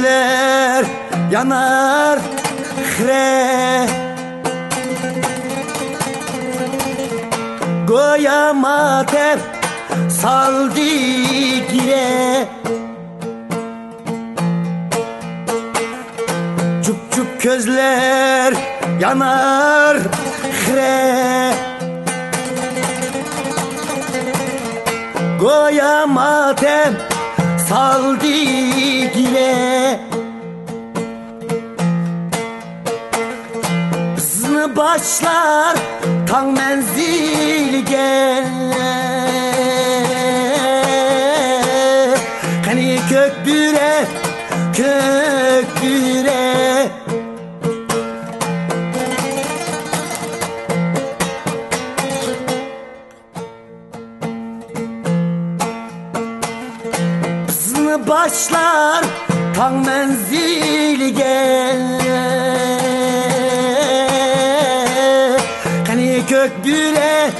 gözler yanar hre Goya mater saldı gire Çup çup gözler yanar hre Goya matem saldı gire Hızlı başlar tan menzilge. Hani kök büre kök Başlar tan menzilge Hani kök büre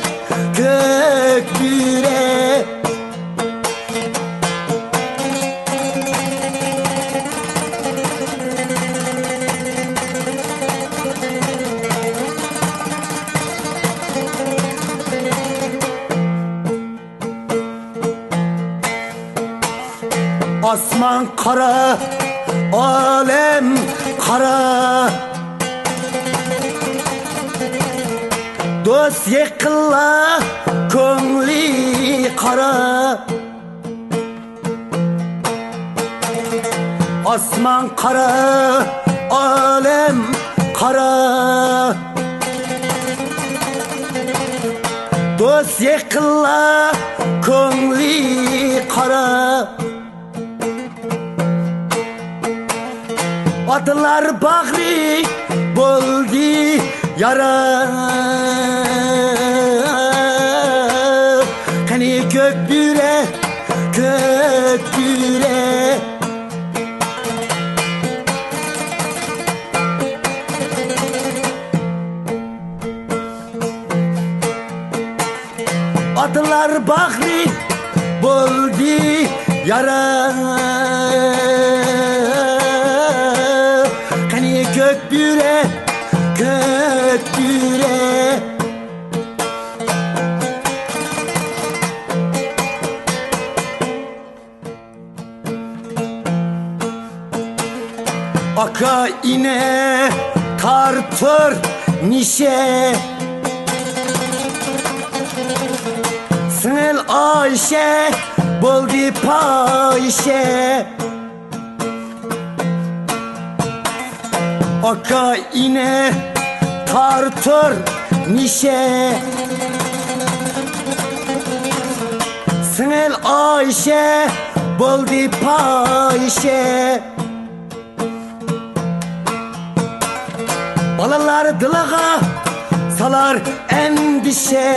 kök büre Asman kara, alem kara. Dost yıkıla, köngli kara. Asman kara, alem kara. Dost yıkıla, köngli kara Adılar bağrı buldu yara. Hani kök büre, kök büre Adılar bağrı buldu yara Aka ine tartır nişe. Sınıl Ayşe buldu payşe Aka ine tartır nişe. Sınıl Ayşe buldu payşe Balalar dılağa salar endişe.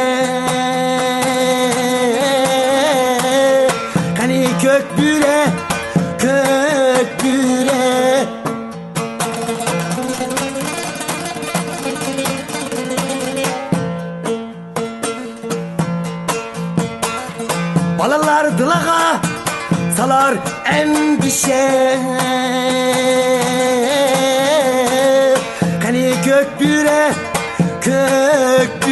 Hani kök büre, kök büre. Balalar dılağa salar endişe kök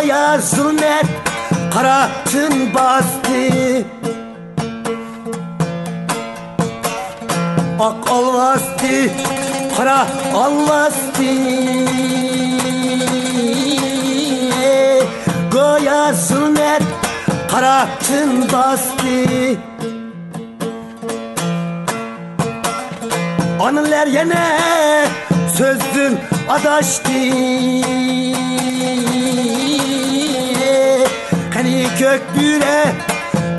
Goya zulmet, kara tın bastı. Ak alvasti, kara alvasti Goya zulmet, kara tın bastı. Anılar yine sözün adaştı Hani kök büre,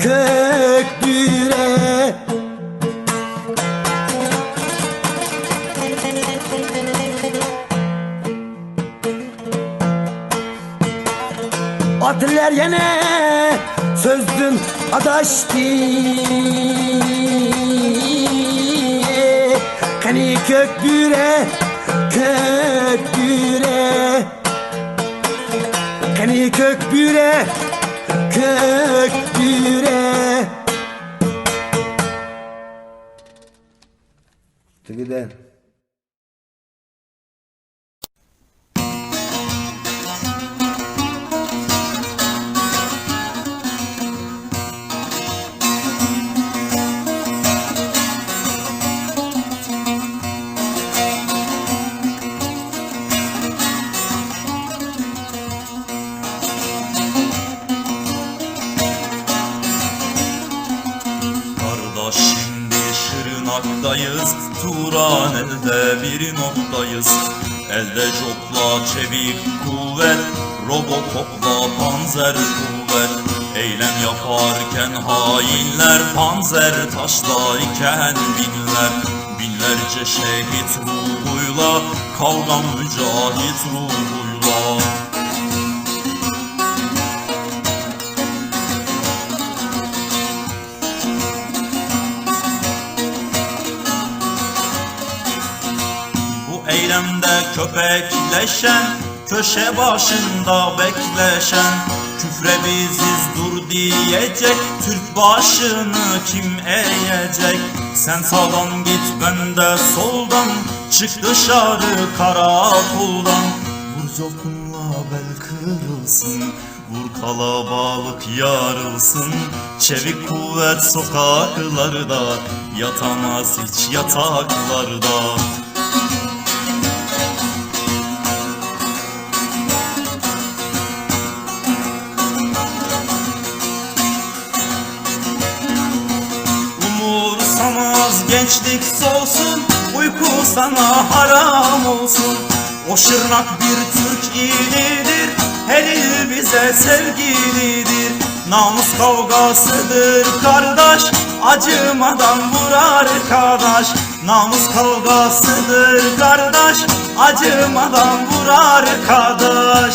kök büre. Atiller yine sözün adaştı Kani kök büre, kök büre Kani kök büre, kök büre Tıgıdan Şırnak'tayız Turan elde bir noktayız. Elde jopla çevik kuvvet Robocop'la panzer kuvvet. Eylem yaparken hainler Panzer taşlarken binler. Binlerce şehit ruhuyla Kavga mücahit ruhuyla Bu eylemde köpekleşen Köşe başında bekleşen Küfre biziz dur diyecek Türk başını kim eğecek? Sen sağdan git ben de soldan Çık dışarı karakoldan. Vur copunla bel kırılsın Vur kalabalık yarılsın. Çevik kuvvet sokaklarda Yatamaz hiç yataklarda gençlik solsun Uyku sana haram olsun. O şırnak bir Türk ilidir Her il bize sevgilidir. Namus kavgasıdır kardeş Acımadan vur arkadaş. Namus kavgasıdır kardeş Acımadan vur arkadaş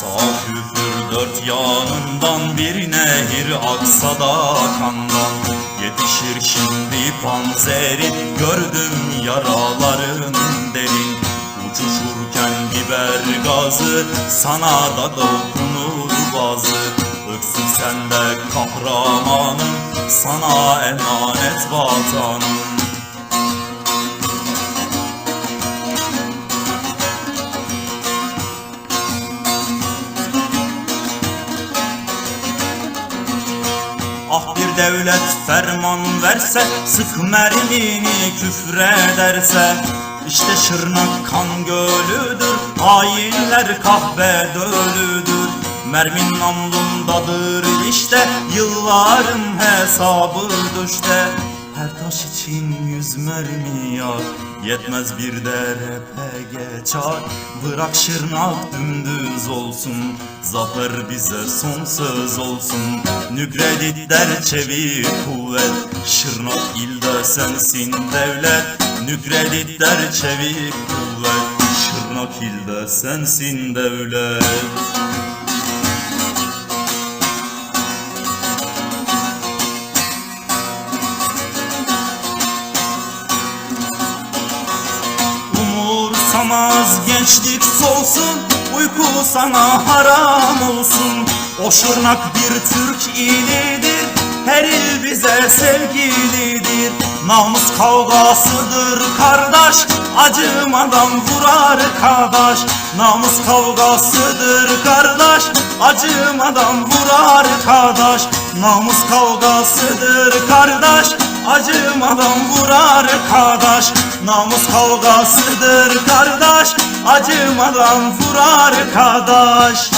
Sarsa küfür dört yanından bir nehir aksa da kandan. Yetişir şimdi panzeri gördüm yaraların derin. Uçuşurken biber gazı sana da dokunur bazı. Öksür sen de kahramanım sana emanet vatanım devlet ferman verse Sık mermini küfrederse İşte Şırnak kan gölüdür Hainler kahve dölüdür. Mermin namlundadır işte Yılların hesabı düşte Her taş için yüz mermi yar. Yetmez bir de RPG çar. Bırak Şırnak dümdüz olsun. Zafer bize son söz olsun. Nükreditler çevik kuvvet. Şırnak ilde sensin devlet. Nükreditler çevik kuvvet. Şırnak ilde sensin devlet gençlik solsun Uyku sana haram olsun. O şırnak bir Türk ilidir Her il bize sevgilidir. Namus kavgasıdır kardeş Acımadan vurar kardeş Namus kavgasıdır kardeş Acımadan vurar kardeş Namus kavgasıdır kardeş Acımadan vurar kardeş Namus kavgasıdır kardeş Acımadan vurar kardeş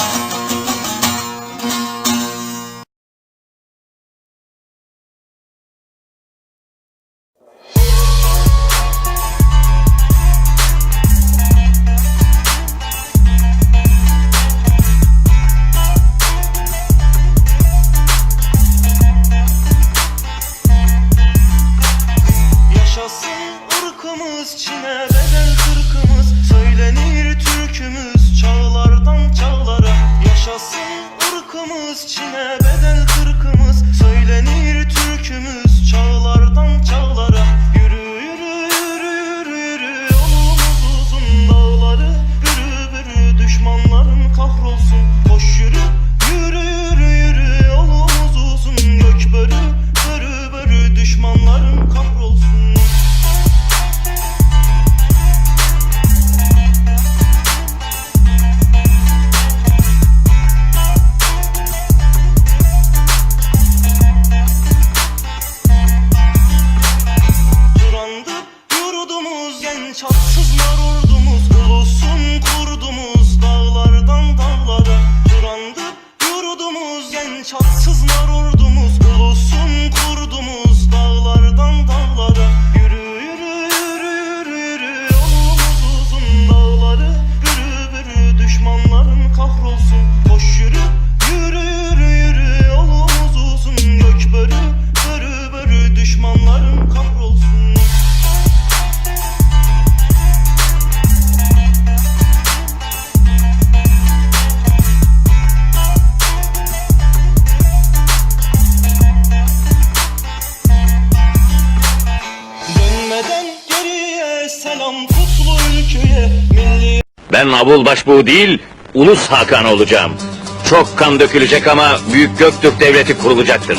Ben Abul Başbuğ değil, Ulus Hakan olacağım. Çok kan dökülecek ama Büyük Göktürk Devleti kurulacaktır.